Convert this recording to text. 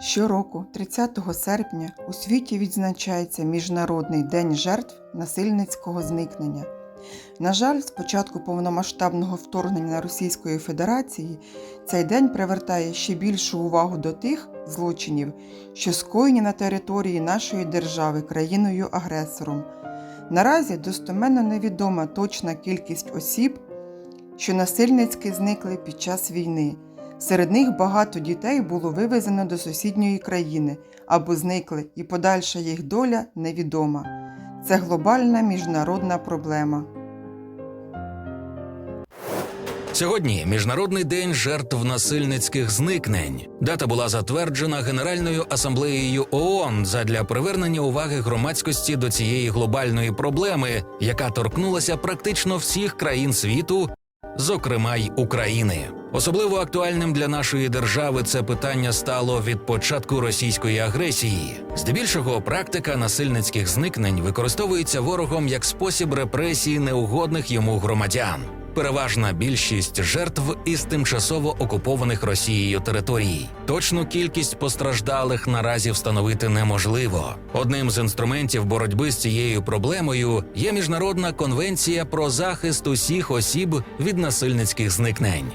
Щороку, 30 серпня, у світі відзначається Міжнародний день жертв насильницького зникнення. На жаль, з початку повномасштабного вторгнення Російської Федерації цей день привертає ще більшу увагу до тих злочинів, що скоєні на території нашої держави країною-агресором. Наразі достеменно невідома точна кількість осіб, що насильницьки зникли під час війни. Серед них багато дітей було вивезено до сусідньої країни або зникли, і подальша їх доля невідома. Це глобальна міжнародна проблема. Сьогодні міжнародний день жертв насильницьких зникнень. Дата була затверджена Генеральною асамблеєю ООН задля привернення уваги громадськості до цієї глобальної проблеми, яка торкнулася практично всіх країн світу, зокрема й України. Особливо актуальним для нашої держави це питання стало від початку російської агресії. Здебільшого практика насильницьких зникнень використовується ворогом як спосіб репресії неугодних йому громадян. Переважна більшість жертв із тимчасово окупованих Росією територій. Точну кількість постраждалих наразі встановити неможливо. Одним з інструментів боротьби з цією проблемою є міжнародна конвенція про захист усіх осіб від насильницьких зникнень.